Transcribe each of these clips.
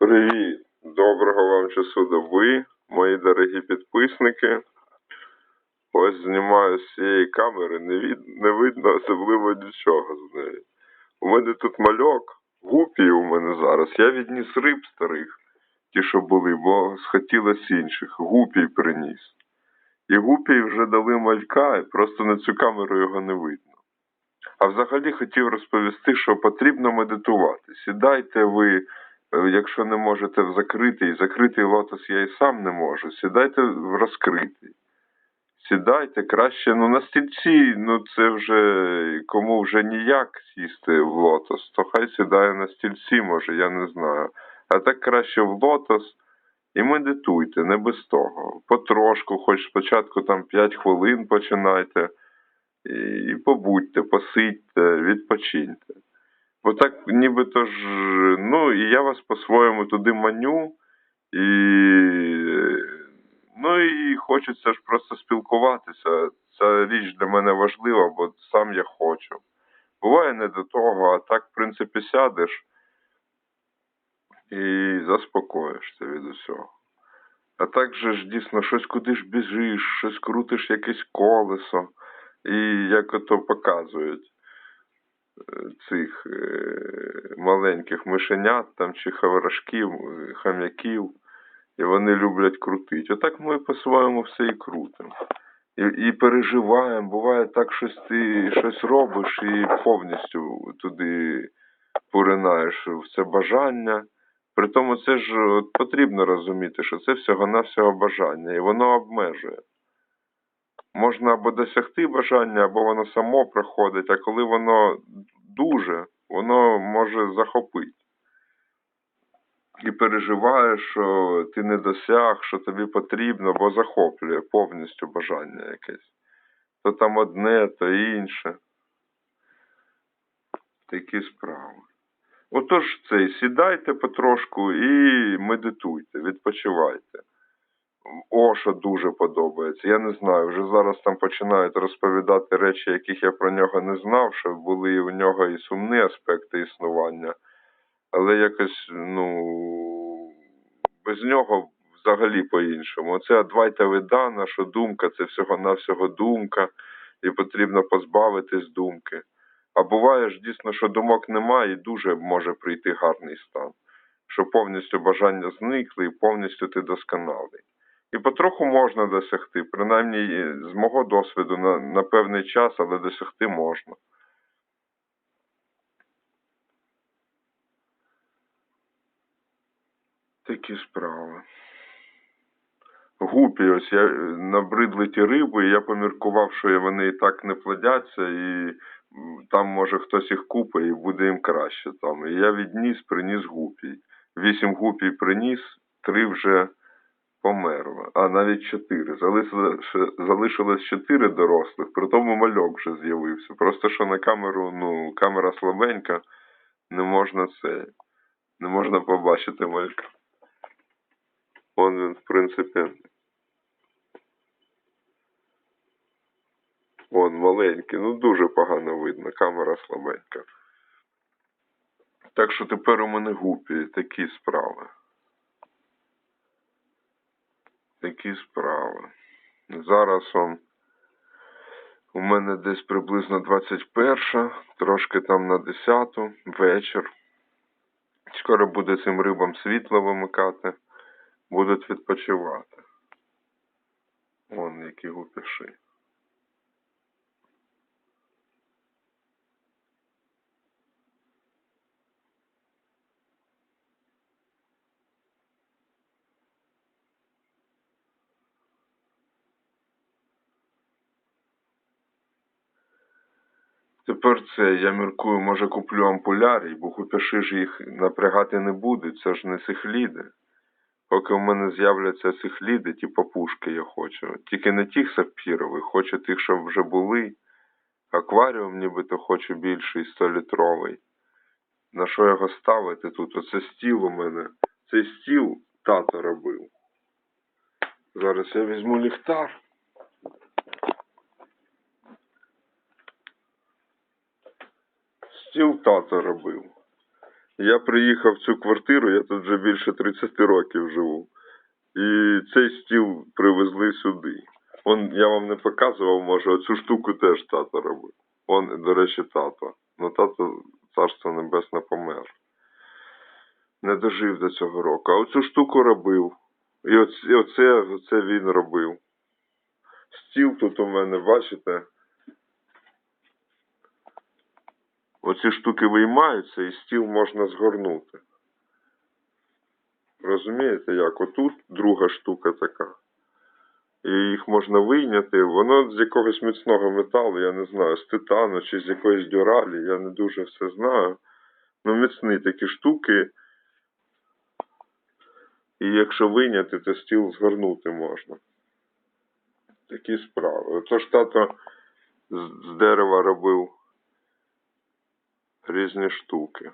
Привіт! Доброго вам часу доби, мої дорогі підписники. Ось знімаю з цієї камери, не, від... не видно особливо нічого з неї. У мене тут мальок, гупій у мене зараз. Я відніс риб старих, ті, що були, бо схотілося інших. Гупій приніс. І гупій вже дали малька, і просто на цю камеру його не видно. А взагалі хотів розповісти, що потрібно медитувати. Сідайте ви, якщо не можете в закритий, закритий лотос я і сам не можу. Сідайте в розкритий. Сідайте краще, ну на стільці, ну це вже кому вже ніяк сісти в лотос, то хай сідає на стільці, може, я не знаю. А так краще в лотос і медитуйте, не без того. Потрошку, хоч спочатку там 5 хвилин починайте. І побудьте, посидьте, відпочиньте. Бо так нібито ж, ну, і я вас по-своєму туди маню, і, ну, і хочеться ж просто спілкуватися. Ця річ для мене важлива, бо сам я хочу. Буває не до того, а так, в принципі, сядеш і заспокоїшся від усього. А так же ж дійсно щось куди ж біжиш, щось крутиш якесь колесо. І як ото показують цих е, маленьких мишенят там чи хаврашків, е, хам'яків, і вони люблять крутити. Отак ми по-своєму все і крутимо. І, і переживаємо, буває так, щось ти щось робиш і повністю туди поринаєш в це бажання. При тому це ж от потрібно розуміти, що це всього-навсього бажання, і воно обмежує можна або досягти бажання, або воно само приходить, а коли воно дуже, воно може захопити. І переживаєш, що ти не досяг, що тобі потрібно, бо захоплює повністю бажання якесь. То там одне, то інше. Такі справи. Отож цей, сідайте потрошку і медитуйте, відпочивайте. Оша дуже подобається. Я не знаю, вже зараз там починають розповідати речі, яких я про нього не знав, що були у нього і сумні аспекти існування, але якось, ну, без нього взагалі по-іншому. Оце Адвайта Ведана, що думка це всього-навсього думка, і потрібно позбавитись думки. А буває ж дійсно, що думок немає, і дуже може прийти гарний стан, що повністю бажання зникли і повністю ти досконалий. І потроху можна досягти, принаймні з мого досвіду на, на певний час, але досягти можна. Такі справи. Гупі, ось я набридли ті риби, і я поміркував, що вони і так не плодяться, і там може хтось їх купить і буде їм краще там. І я відніс, приніс гупій. Вісім гупій приніс, три вже померла, а навіть чотири. Залишилось, чотири дорослих, при тому мальок вже з'явився. Просто що на камеру, ну, камера слабенька, не можна це, не можна побачити малька. Он він, в принципі. Он маленький, ну дуже погано видно, камера слабенька. Так що тепер у мене гупі такі справи. Такі справи. Зараз он у мене десь приблизно 21, трошки там на 10 вечір. Скоро буде цим рибам світло вимикати, будуть відпочивати. Вон які гупіші. Тепер це я міркую, може куплю ампулярій, бо купяши ж їх напрягати не будуть, це ж не сихліди. Поки в мене з'являться сихліди, ті папушки я хочу. Тільки не тих сапфірових, хочу тих, що вже були. Акваріум нібито хочу більший, 100-літровий. На що його ставити тут? Оце стіл у мене. Цей стіл тато робив. Зараз я візьму ліхтар. Стіл тато робив. Я приїхав в цю квартиру, я тут вже більше 30 років живу. І цей стіл привезли сюди. Он, я вам не показував, може, оцю штуку теж тато робив. Он, до речі, тато. Ну, тато, царство небесне, помер. Не дожив до цього року. А оцю штуку робив. І оце, оце, оце він робив. Стіл тут у мене, бачите? Оці штуки виймаються і стіл можна згорнути. Розумієте, як? Отут друга штука така. І їх можна вийняти. Воно з якогось міцного металу, я не знаю, з титану чи з якоїсь дюралі, я не дуже все знаю. Ну, міцні такі штуки. І якщо вийняти, то стіл згорнути можна. Такі справи. Отож тато з дерева робив різні штуки.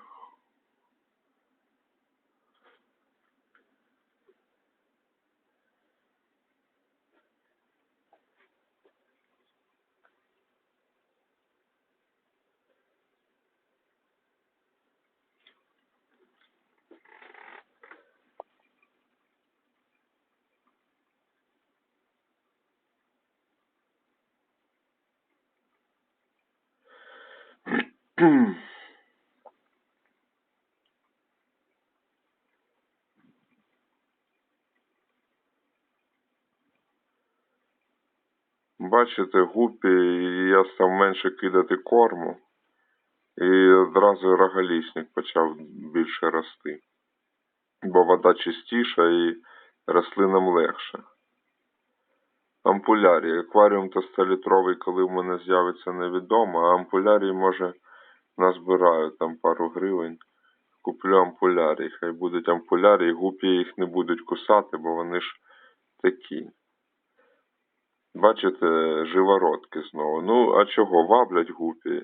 Бачите, гупі, я став менше кидати корму, і одразу рогалісник почав більше рости. Бо вода чистіша і рослинам легше. Ампулярій. Акваріум то 100-літровий, коли в мене з'явиться, невідомо, а ампулярій, може, назбираю там пару гривень. Куплю ампулярій. Хай будуть ампулярій, гупі їх не будуть кусати, бо вони ж такі. Бачите, живородки знову. Ну, а чого? Ваблять гупі.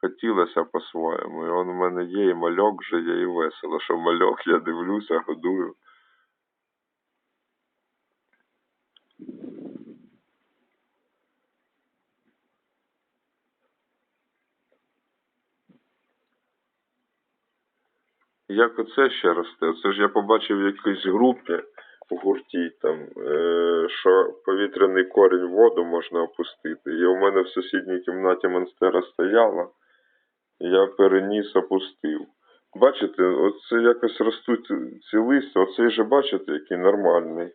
Хотілося по-своєму. І он у мене є, і мальок вже є, і весело. Що мальок, я дивлюся, годую. Як оце ще росте? Оце ж я побачив в якійсь групі в гурті, там, е, що повітряний корінь в воду можна опустити. І у мене в сусідній кімнаті монстера стояла, я переніс, опустив. Бачите, оце якось ростуть ці листя, оцей же бачите, який нормальний.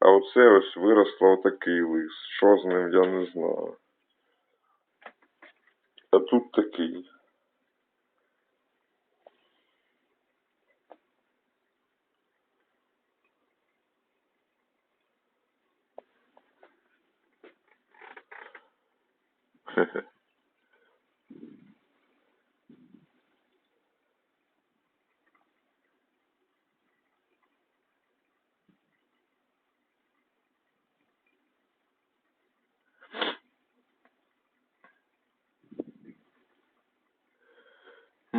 А оце ось виросло отакий лист. Що з ним, я не знаю. А тут такий.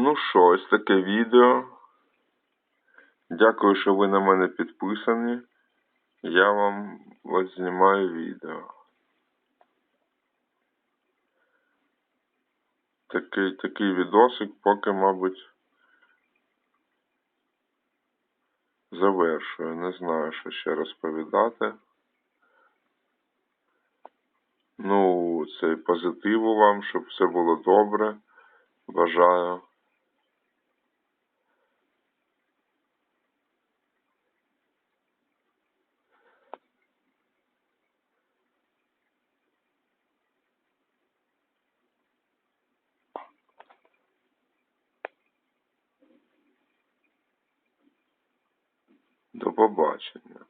Ну що, ось таке відео. Дякую, що ви на мене підписані. Я вам ось знімаю відео. Такий, такий відосик, поки, мабуть, завершую. Не знаю, що ще розповідати. Ну, це позитиву вам, щоб все було добре. Бажаю. До побачення.